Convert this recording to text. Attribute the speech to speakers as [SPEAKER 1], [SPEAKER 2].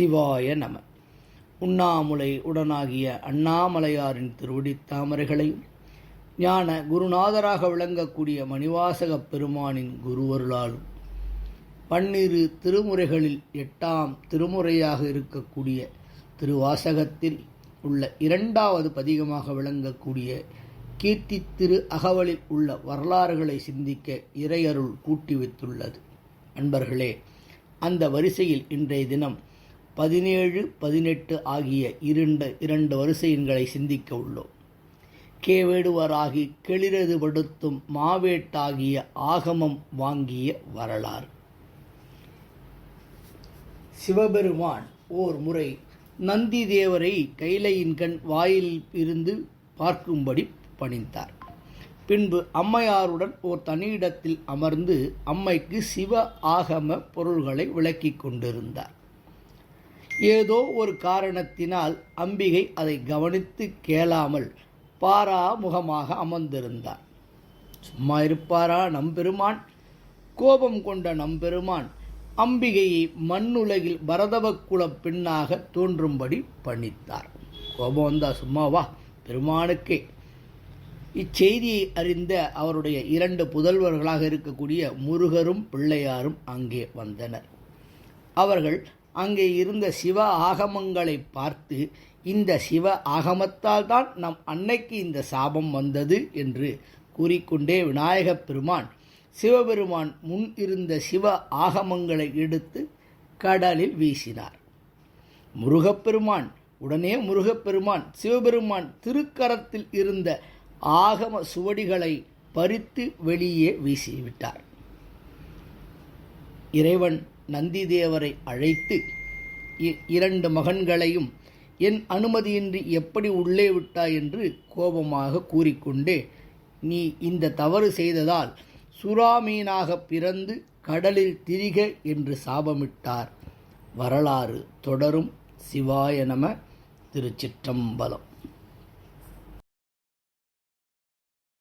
[SPEAKER 1] சிவாய நம. உண்ணாமுலை உடனாகிய அண்ணாமலையாரின் திருவடித் தாமரைகளையும் ஞான குருநாதராக விளங்கக்கூடிய மணிவாசகப் பெருமானின் குருவருளாலும் பன்னிரு திருமுறைகளில் எட்டாம் திருமுறையாக இருக்கக்கூடிய திருவாசகத்தில் உள்ள இரண்டாவது பதிகமாக விளங்கக்கூடிய கீர்த்தி திரு அகவலில் உள்ள வரலாறுகளை சிந்திக்க இறையருள் கூட்டி வைத்துள்ளது. அன்பர்களே அந்த வரிசையில் இன்றைய தினம் பதினேழு பதினெட்டு ஆகிய இரண்டு இரண்டு வரிசையின்களை சிந்திக்க உள்ளோம். கேவேடுவராகி கெளிரது படுத்தும் மாவேட்டாகிய ஆகமம் வாங்கிய வரலாறு. சிவபெருமான் ஓர் முறை நந்தி தேவரை கைலையின் கண் வாயில் இருந்து பார்க்கும்படி பணித்தார் பின்பு அம்மையாருடன் ஓர் தனியிடத்தில் அமர்ந்து அம்மைக்கு சிவ ஆகம பொருள்களை விளக்கி கொண்டிருந்தார். ஏதோ ஒரு காரணத்தினால் அம்பிகை அதை கவனித்து கேளாமல் பாராமுகமாக அமர்ந்திருந்தார். சும்மா இருப்பாரா நம்பெருமான்? கோபம் கொண்ட நம்பெருமான் அம்பிகையை மண்ணுலகில் பரதவக்குல பெண்ணாக தோன்றும்படி பணித்தார். கோபம் வந்தா சும்மாவா பெருமானுக்கே. இச்செய்தியை அறிந்த அவருடைய இரண்டு புதல்வர்களாக இருக்கக்கூடிய முருகரும் பிள்ளையாரும் அங்கே வந்தனர். அவர்கள் அங்கே இருந்த சிவ ஆகமங்களை பார்த்து இந்த சிவ ஆகமத்தால் தான் நம் அன்னைக்கு இந்த சாபம் வந்தது என்று கூறிக்கொண்டே விநாயகப் பெருமான் சிவபெருமான் முன் இருந்த சிவ ஆகமங்களை எடுத்து கடலில் வீசினார். முருகப்பெருமான் உடனே முருகப்பெருமான் சிவபெருமான் திருக்கரத்தில் இருந்த ஆகம சுவடிகளை பறித்து வெளியே வீசிவிட்டார். இறைவன் நந்திதேவரை அழைத்து இ- இரண்டு மகன்களையும் என் அனுமதியின்றி எப்படி உள்ளே விட்டாய் என்று கோபமாக கூறிக்கொண்டே நீ இந்த தவறு செய்ததால் சுறாமீனாக பிறந்து கடலில் திரிக என்று சாபமிட்டார். வரலாறு தொடரும். சிவாய நம திருச்சிற்றம்பலம்.